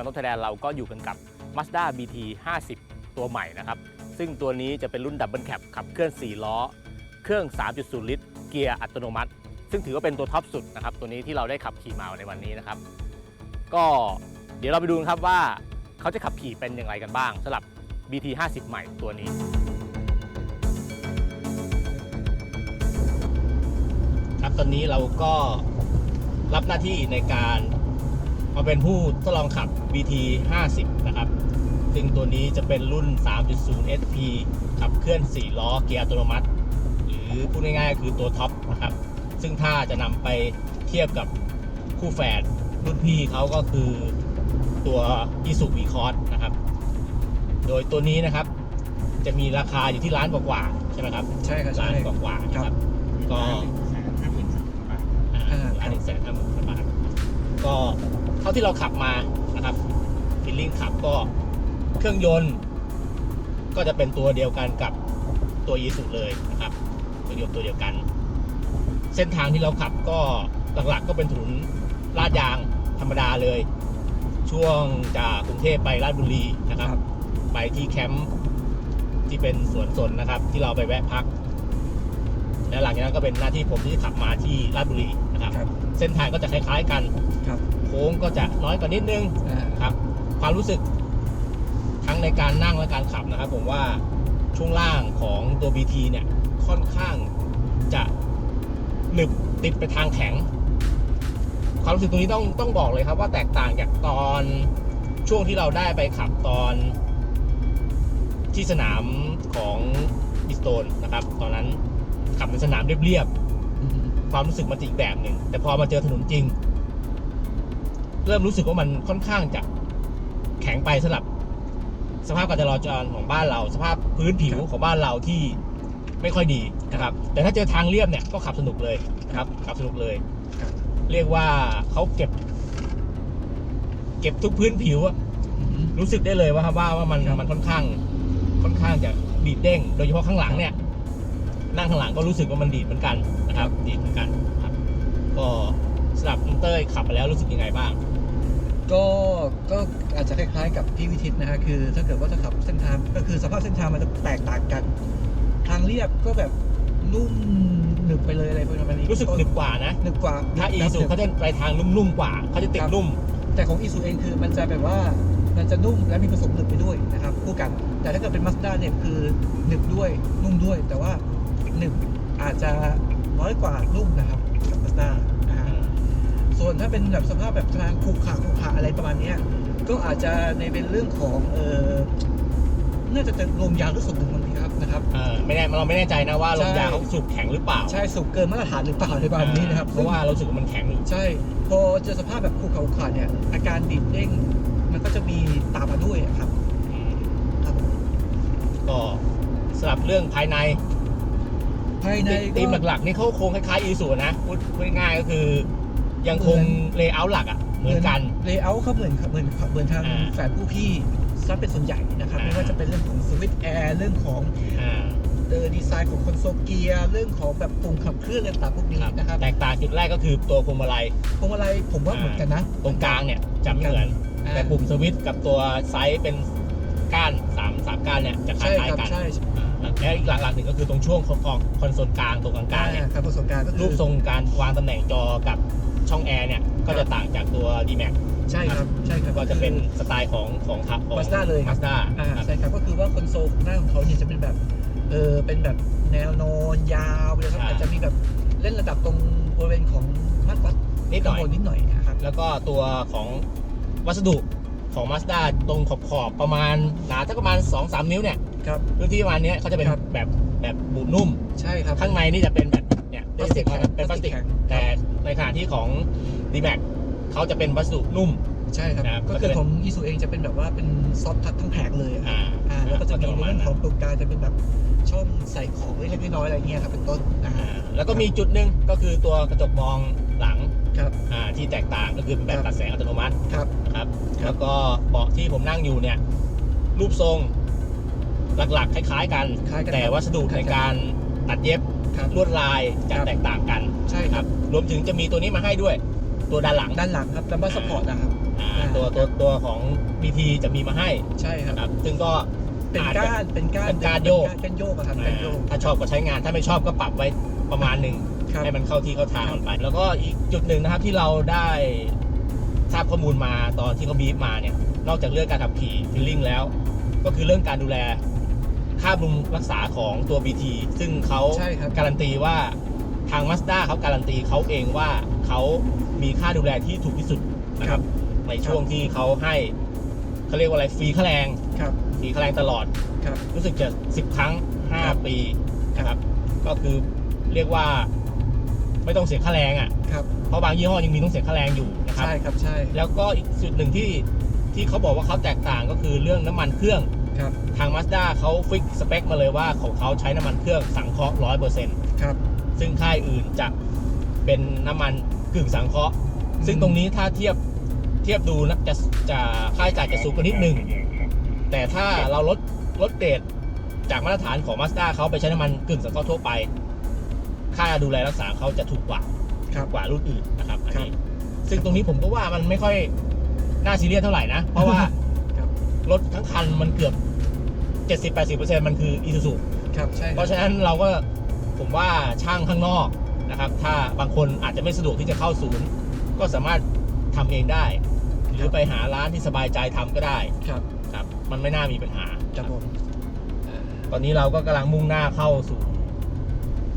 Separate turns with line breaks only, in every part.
งารถไทยแลนด์เราก็อยู่กันกับ Mazda BT 50 ตัวใหม่นะครับ ซึ่งตัวนี้จะเป็นรุ่นดับเบิลแคปขับเคลื่อน 4 ล้อ เครื่อง 3.0 ลิตร เกียร์อัตโนมัติ ซึ่งถือว่าเป็นตัวท็อปสุดนะครับ ตัวนี้ที่เราได้ขับขี่มาในวันนี้นะครับ ก็เดี๋ยวเราไปดูกันครับว่าเขาจะขับขี่เป็นอย่างไรกันบ้างสำหรับ BT 50 ใหม่ตัวนี้ครับตอนนี้เราก็รับหน้าที่ในการ มาเป็นผู้ทดลองขับ BT 50 นะครับ ซึ่งตัวนี้จะเป็นรุ่น 3.0 SP ขับเคลื่อน 4 ล้อเกียร์อัตโนมัติ หรือพูดง่ายๆก็คือตัวท็อปนะครับ ซึ่งถ้าจะนำไปเทียบกับคู่แฝดรุ่นพี่เขาก็คือตัว i s u v c o s นะครับ โดยตัวนี้นะครับ จะมีราคาอยู่ที่ล้านกว่าๆใช่ไหมครับ
ใช่ครับ
ล้า
ใช่
นกว่าๆนะครับ ก็
อ่า
ล้านหนึ่งแสนห้าหมื่นบาท ก็เท่าที่เราขับมานะครับฟิลลิ่งขับก็เครื่องยนต์ ก็จะเป็นตัวเดียวกันกับตัวยีสุเลยนะครับเครื่องยนต์ตัวเดียวกัน เส้นทางที่เราขับก็หลักๆ ก็เป็นถนนลาดยางธรรมดาเลย ช่วงจากกรุงเทพไปราชบุรีนะครับ
รบ
ไปที่แคมป์ที่เป็นสวนสนนะครับ ที่เราไปแวะพัก และหลังจากนั้นก็เป็นหน้าที่ผมที่ขับมาที่ราชบุรีนะครับ
ครับ
เส้นทางก็จะคล้าย ๆ กัน
ครับ
โค้งก็จะน้อยกว่านิดนึง
อ่า
ครับ ความรู้สึกทั้งในการนั่งและการขับนะครับ ผมว่าช่วงล่างของตัว BT เนี่ยค่อนข้างจะหนึบติดไปทางแข็ง ความรู้สึกตรงนี้ต้องต้องบอกเลยครับ ว่าแตกต่างจากตอนช่วงที่เราได้ไปขับตอน ที่สนามของบิสโตนนะครับ ตอนนั้นขับในสนามเรียบๆ ความรู้สึกมันจะอีกแบบหนึ่งแต่พอมาเจอถนนจริง เริ่มรู้สึกว่ามันค่อนข้างจะแข็งไปสำหรับ สภาพการจราจรของบ้านเรา สภาพพื้นผิวของบ้านเราที่ไม่ค่อยดีนะครับ แต่ถ้าเจอทางเรียบเนี่ยก็ขับสนุกเลยนะครับ ขับสนุกเลย
ครับ
เรียกว่าเขาเก็บ เก็บทุกพื้นผิวอะรู้สึกได้เลยว่าว่าว่ามัน
ครับ
มันค่อนข้าง ค่อนข้างจะดีดเด้ง โดยเฉพาะข้างหลังเนี่ย นั่งข้างหลังก็รู้สึกว่ามันดีดเหมือนกันนะครับ ดีดเหมือนกันครับ ก็สำหรับคุณเต้ยขับไปแล้วรู้สึกยังไงบ้าง
ก็ก็อาจจะคล้ายๆกับพี่วิทิตนะฮะคือ ถ้าเกิดว่าจะขับเส้นทางก็คือสภาพเส้นทางมันจะแตกต่างกัน ทางเรียบก็แบบนุ่มหนึบไปเลยอะไรประมาณนี้
รู้สึกหนึบกว่านะ
หนึบกว่า
ถ้าอี
ครับ
ซูเขาจะไปทางนุ่มๆกว่าเขาจะติดนุ่ม
แต่ของอีซูเองคือมันจะแบบว่ามันจะนุ่มและมีผสมหนึบไปด้วยนะครับคู่กัน แต่ถ้าเกิดเป็นมาสด้าเนี่ยคือหนึบด้วยนุ่มด้วย แต่ว่า หนึบอาจจะน้อยกว่านุ่มนะครับกับมาสด้าอ่าส่วนถ้าเป็นแบบสภาพแบบทางขรุขระขรุขระอะไรประมาณเนี้ยก็อาจจะในเป็นเรื่องของเออน่าจะเป็นลมยางหรือส่วนหนึ่งมันครับนะครับ
เออไม่แน่เราไม่แน่ใจนะว่าลมยางเขาสูบแข็งหรือเปล่า
ใช่สูบเกินมาตรฐานหรือเปล่าในประมาณนี้นะครับ
เพราะว่าเรารู้สึกว่ามันแข็งอยู่
ใช่ พอเจอสภาพแบบขรุขระขรุขระเนี่ยอาการดีดเด้งมันก็จะมีตามมาด้วยอะครับ
อืม
ครับ
ก็สำหรับเรื่องภายใน
ภายใน
ธีมหลักๆนี่เขาโครงคล้ายๆอีซูนะพูดพูดง่ายๆก็คือ ยังคงเลเยอร์หลักอะเหมือนกัน
เลเยอร์เขาเหมือนเหมือนเหมือนทาง
อ่า
แฝดผู้พี่ซะเป็นส่วนใหญ่นะครับ
อ่า
ไม่ว่าจะเป็นเรื่องของสวิตช์แอร์เรื่องของ
อ่า
เออดีไซน์ของคอนโซลเกียร์เรื่องของแบบปุ่มขับเคลื่อนอะไรต่างๆพวกนี้
ครับ
นะครับ
แตกต่างจุดแรกก็คือตัวพวงมาลัย
พวงมาลัยผมว่า เหมือนกันนะ
ตรงกลางเนี่ยจะไม่เหมือน
อ่า
แต่ปุ่มสวิตช์กับตัวไซส์เป็นก้านสามสามก้านเนี่ยจะค
ใช่
ล้าย
ครับ
ๆกัน
ใช่
อ่า และอีกหลักๆหนึ่งก็คือตรงช่วงของคอนโซลกลางตรงกลางๆเนี่ย
อ่าครับประสบการณ์ก็คือ
รูปทรงการวางตำแหน่งจอกับช่องแอร์เนี่ยก็จะต่างจากตัว d m a x
ใช่ครับใช่ครับ
ก็จะเป็นสไตล์ของของขับของ
Mazda เลยครับ
Mazda
อ่า
ครับ
ใช่ครับก็คือว่าคอนโซลหน้าของเขาเนี่ยจะเป็นแบบเออเป็นแบบแนวนอนยาวไปเลยครับอาจจะมีแบบเล่นระดับตรงบริเวณของมัดวัด
นิดหน่อย
ข้างบนิดหน่อยนะครับ
แล้วก็ตัวของวัสดุของ Mazda ตรงขอบขอบๆประมาณหนาสักประมาณ 2-3 นิ้วเนี่ย
ครับ
พื้นที่ประมาณเนี้ยเขาจะเป็น
ครับ
แบบแบบบูดนุ่ม
ใช่ครับ
ข้างในนี่จะเป็นแบบเนี่ย
พลาสติก
ได้ยินเสียงว่าเป็นพลาสติก
แข็ง
แต่ในขณะที่ของ d m a x เขาจะเป็นวัสดุนุ่ม
ใช่ครับ
นะครับ
ก็
ก็
คื
จะ
อ
เป็น
ของอีซูเองจะเป็นแบบว่าเป็นซอฟต์ทัชทั้งแผงเลยอะ
อ่า
อ่าแล้วก็จะมี
ป
ใน
ระาณ
เรื่อง
นั้น
ของตรงกลางจะเป็นแบบช่องใส่ของเล็กๆน้อยๆอะไรเงี้ยครับเป็นต้นอ่า
อ่าแล้วก็มีจุดหนึ่งก็คือตัวกระจกมองหลัง
ครับ
อ่าที่แตกต่างก็คือเป็นแบบ
ครับ
ตัดแสงอัตโนมัติ
ครับ
นะครับ
ครับ
แล้วก็เบาะที่ผมนั่งอยู่เนี่ย รูปทรง หลักๆ คล้าย ๆ กัน
คล้ายกัน
แต่
ครับ
วัสดุ
คล้าย
ใน
กัน
การตัดเย็บ
ครับ
ลวดลายจะ
ครับ
แตกต่างกัน
ใช่
นะ
ค
ค
รั
รับบ รวมถึงจะมีตัวนี้มาให้ด้วย ตัวด้านหลัง
ด้านหลังครับดัมเบิลสปอร์ตนะครับ
อ่า
อ่า
ตัวตัวตัวของ BT จะมีมาให้
ใช่ครับ
นะครับ ซึ่งก็
เป็น
อาจจะ
ก้านเป็นก้าน
เป็นก้านโยก
เป็นก้านโยกอะครับ
อ่า
ก้านโยก
ถ้าชอบก็ใช้งานถ้าไม่ชอบก็ปรับไว้ประมาณหนึ่ง
ครับ
ให้มันเข้าที่เข้าทางมันไป แล้วก็อีกจุดหนึ่งนะครับที่เราได้ทราบข้อมูลมาตอนที่เขาบีบมาเนี่ย นอกจากเรื่องการขับขี่ฟิลลิ่งแล้ว ก็คือเรื่องการดูแล ค่าบำรุงรักษาของตัว BT ซึ่งเขา
ใช่ครับ
การันตีว่าทาง Mazda เขาการันตีเขาเองว่าเขามีค่าดูแลที่ถูกที่สุดนะครับในช่วงที่เขาให้เขาเรียกว่าอะไรฟรีค่าแรง
ครับ
ฟรีค่าแรงตลอด
ครับ
รู้สึกจะ10ครั้ง
ครับ
5ปีนะครับ ก็คือเรียกว่าไม่ต้องเสียค่าแรงอะ
ครับ
เพราะบางยี่ห้อยังมีต้องเสียค่าแรงอยู่นะครับ
ใช่ครับใช่
แล้วก็อีกจุดหนึ่งที่ที่เขาบอกว่าเขาแตกต่างก็คือเรื่องน้ำมันเครื่อง
ครับ
ทาง Mazda เขาฟิกสเปคมาเลยว่าของเขาใช้น้ำมันเครื่องสังเคราะห์ร้อยเปอร์เซ็นต์
ครับ
ซึ่งค่ายอื่นจะเป็นน้ำมันกึ่งสังเคราะห์ ซึ่งตรงนี้ถ้าเทียบเทียบดูนะจะจะค่าใช้จ่ายจะสูงกว่านิดหนึ่งแต่ถ้าเราลดลดเกรดจากมาตรฐานของ Mazda เขาไปใช้น้ำมันกึ่งสังเคราะห์ทั่วไป ค่าดูแลรักษาเขาจะถูกกว่า
ครับ
กว่ารุ่นอื่นนะครับอัน
ครับ
นี้ซึ่งตรงนี้ผมก็ว่ามันไม่ค่อยน่าซีเรียสเท่าไหร่นะ เพราะว่า
ครับ
รถทั้งคันมันเกือบ 70-80%มันคืออีซูซู
ครับใช่ค
เพ
รับ
ราะฉะนั้นเราก็ผมว่าช่างข้างนอกนะครับ ถ้าบางคนอาจจะไม่สะดวกที่จะเข้าศูนย์ ก็สามารถทำเองได้ หรือไปหาร้านที่สบายใจทำก็ได้
ครับ
ครับ มันไม่น่ามีปัญหา
ครับผม
ตอนนี้เราก็กำลังมุ่งหน้าเข้าสู่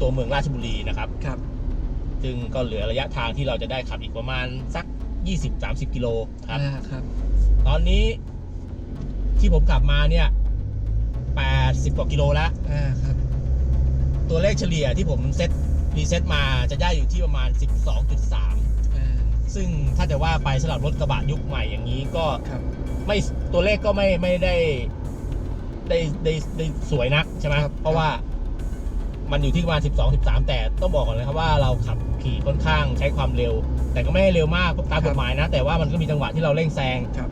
ตัวเมืองราชบุรีนะครับ
ครับ
ซึ่งก็เหลือระยะทางที่เราจะได้ขับอีกประมาณสัก 20-30 กิโลครับ
อ่าครับ
ตอนนี้ที่ผมขับมาเนี่ย 80 กว่ากิโลแล้ว
อ่าครับ
ตัวเลขเฉลี่ยที่ผมเซตรีเซ็ตมาจะได้อยู่ที่ประมาณ 12.3
อ่า
ซึ่งถ้าจะว่าไปสำหรับรถกระบะยุคใหม่อย่างนี้ก็
ครับ
ไม่ตัวเลขก็ไม่ไม่ได้ได้ได้ได้สวยนักใช่ไหม
ครับ
เพราะว่ามันอยู่ที่ประมาณ 12 13 แต่ต้องบอกก่อนเลยครับว่าเราขับขี่ค่อนข้างใช้ความเร็ว แต่ก็ไม่ได้เร็วมากตามกฎหมายนะ แต่ว่ามันก็มีจังหวะที่เราเร่งแซง
ครับ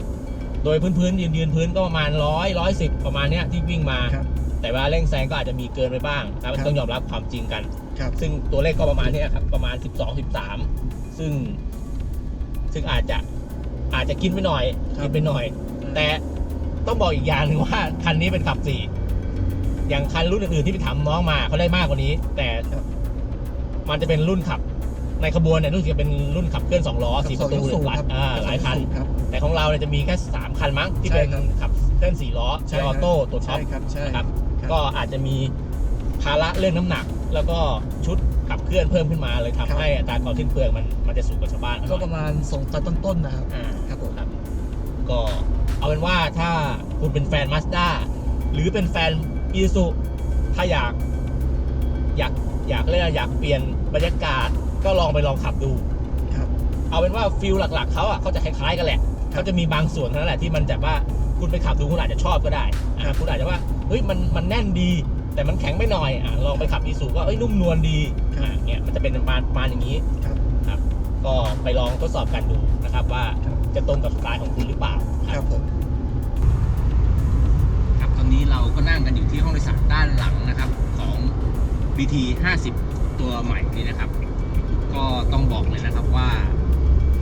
โดยพื้นพื้นยืนยืนพื้นก็ประมาณร้อยร้อยสิบประมาณเนี้ยที่วิ่งมา
ครับ
แต่เวลาเร่งแซงก็อาจจะมีเกินไปบ้างนะครับ
ครับ
ต้องยอมรับความจริงกัน
ครับ
ซึ่งตัวเลขก็ประมาณเนี้ยครับประมาณ 12 13 ซึ่ง ซึ่งอาจจะอาจจะกินไปหน่อย
ครับ
กินไปหน่อย แต่ต้องบอกอีกอย่างหนึ่งว่า คันนี้เป็นขับสี่อย่างคันรุ่นอื่นๆที่ไปถามน้องมาเขาได้มากกว่านี้ แต่
ครับ
มันจะเป็นรุ่นขับ ในขบวนเนี่ยรู้สึกจะเป็นรุ่นขับเคลื่อนสองล้อสี่ประตู
สูง
หลาย
ครับ
อ่าหลายคัน
ครับ
แต่ของเราเนี่ยจะมีแค่สาม คันมั้งที่
ใช่
เป็น
ครับ
ขับเคลื่อนสี่ล้อ
ใช่
ใช้ออโต้ตัวท็อ
ใช่
ป
ครับใช่
นะครับ
ครับ
ก็อาจจะมีภาระเรื่องน้ำหนัก แล้วก็ชุดขับเคลื่อนเพิ่มขึ้นมาเลยทำ
ครับ
ให้อัตราการสิ้นเปลืองมันมันจะสูงกว่าชาวบ้านเขาห
ก็
น่อย
ประมาณสองตันต้นๆนะครับ
อ่า
ครับผม
ครับก็เอาเป็นว่าถ้าคุณเป็นแฟนมาสด้าหรือเป็นแฟนอีซูถ้าอยาก อยากอยากเรียกว่าอยากเปลี่ยนบรรยากาศก็ลองไปลองขับดู
ครับ
เอาเป็นว่าฟิลหลักๆเขาอะเขาจะคล้ายๆกันแหละ เขาจะมีบางส่วนเท่านั้นแหละที่มันจะว่าคุณไปขับดูคุณอาจจะชอบก็ได้อ่าคุณอาจจะว่าเฮ้ยมันมันแน่นดี แต่มันแข็งไปหน่อยอะลองไปขับอีซูก็เอ้ยนุ่มนวลดี
ครับ
อะเนี่ยมันจะเป็นประมาณประมาณอย่างนี้
ครับ
ครับ ก็ไปลองทดสอบกันดูนะครับว่า
ครับ
จะตรงกับสไตล์ของคุณหรือเปล่า
ครับผม
ครับตอนนี้เราก็นั่งกันอยู่ที่ห้องโดยสารด้านหลังนะครับของ BT 50 ตัวใหม่นี้นะครับ ก็ต้องบอกเลยนะครับว่า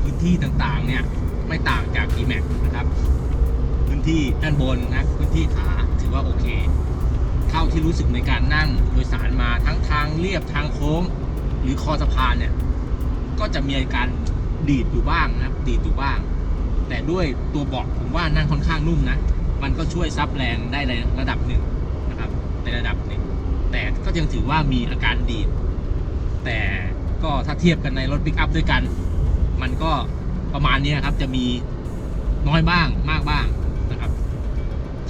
พื้นที่ต่างๆเนี่ย ไม่ต่างจาก D-Max นะครับ พื้นที่ด้านบนนะพื้นที่ขาถือว่าโอเค เท่าที่รู้สึกในการนั่งโดยสารมาทั้งทางเรียบทางโค้ง หรือคอสะพานเนี่ย ก็จะมีอาการดีดอยู่บ้างนะดีดอยู่บ้าง แต่ด้วยตัวเบาะผมว่านั่งค่อนข้างนุ่มนะ มันก็ช่วยซับแรงได้ในระดับหนึ่งนะครับในระดับหนึ่งแต่ก็ยังถือว่ามีอาการดีดแต่ก็ถ้าเทียบกันในรถปิกอัพด้วยกัน มันก็ ประมาณนี้ครับ จะมีน้อยบ้างมากบ้างนะครับ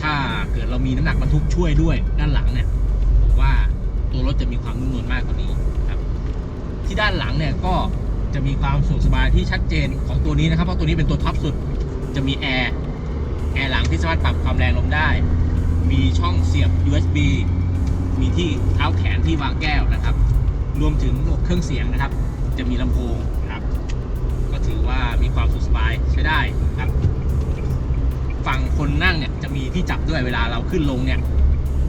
ถ้าเกิดเรามีน้ำหนักบรรทุกช่วยด้วยด้านหลังเนี่ยผมว่าตัวรถจะมีความนุ่มนวลมากกว่านี้ครับ ที่ด้านหลังเนี่ยก็จะมีความสะดวกสบายที่ชัดเจนของตัวนี้นะครับเพราะตัวนี้เป็นตัวท็อปสุดจะมีแอร์แอร์หลังที่สามารถปรับความแรงลมได้ มีช่องเสียบ USB มีที่เท้าแขนที่วางแก้วนะครับ รวมถึงระบบเครื่องเสียงนะครับ จะมีลำโพง ถือว่ามีความสุขสบายใช้ได้ครับฝั่งคนนั่งเนี่ยจะมีที่จับด้วยเวลาเราขึ้นลงเนี่ย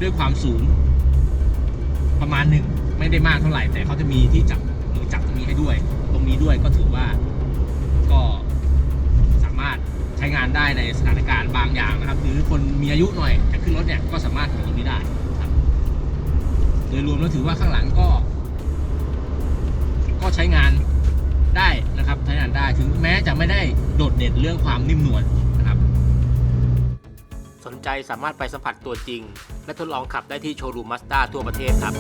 ด้วยความสูงประมาณหนึ่งไม่ได้มากเท่าไหร่ แต่เขาจะมีที่จับมือจับตรงนี้ให้ด้วย ตรงนี้ด้วยก็ถือว่าก็สามารถใช้งานได้ในสถานการณ์บางอย่างนะครับ หรือคนมีอายุหน่อยจะขึ้นรถเนี่ยก็สามารถขับตรงนี้ได้ครับโดยรวมแล้วถือว่าข้างหลังก็ ก็ใช้งาน ได้นะครับใช้งานได้ถึงแม้จะไม่ได้โดดเด่นเรื่องความนิ่มนวลนะครับ สนใจสามารถไปสัมผัสตัวจริง และทดลองขับได้ที่โชว์รูมมาสด้าทั่วประเทศครับ